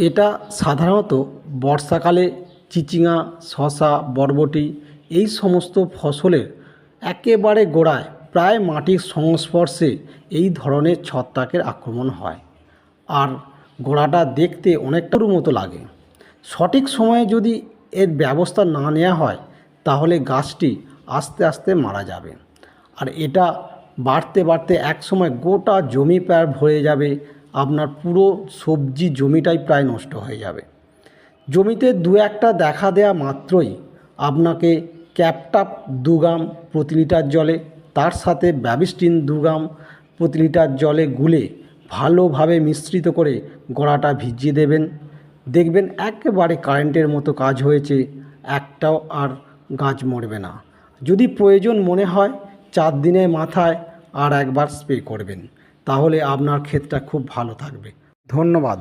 এটা সাধারণত বর্ষাকালে চিচিঙা শশা বরবটি এই সমস্ত ফসলের একেবারে গোড়ায় প্রায় মাটির সংস্পর্শে এই ধরনের ছত্রাকের আক্রমণ হয়। আর গোড়াটা দেখতে অনেকটার মতো লাগে। সঠিক সময়ে যদি এর ব্যবস্থা না নেওয়া হয়, তাহলে গাছটি আস্তে আস্তে মারা যাবে। আর এটা বাড়তে বাড়তে একসময় গোটা জমি প্রায় ভরে যাবে। আপনার পুরো সবজি জমিটাই প্রায় নষ্ট হয়ে যাবে। জমিতে দু একটা দেখা দেয়া মাত্রই আপনাকে ক্যাপটাপ দু গ্রাম প্রতি লিটার জলে, তার সাথে ব্যাবিস্টিন দু গ্রাম প্রতি লিটার জলে গুলে ভালোভাবে মিশ্রিত করে গোড়াটা ভিজিয়ে দেবেন। দেখবেন একেবারে কারেন্টের মতো কাজ হয়েছে, একটাও আর গাছ মরবে না। যদি প্রয়োজন মনে হয়, চার দিনের মাথায় আর একবার স্প্রে করবেন। তাহলে আপনার ক্ষেতটা খুব ভালো থাকবে। ধন্যবাদ।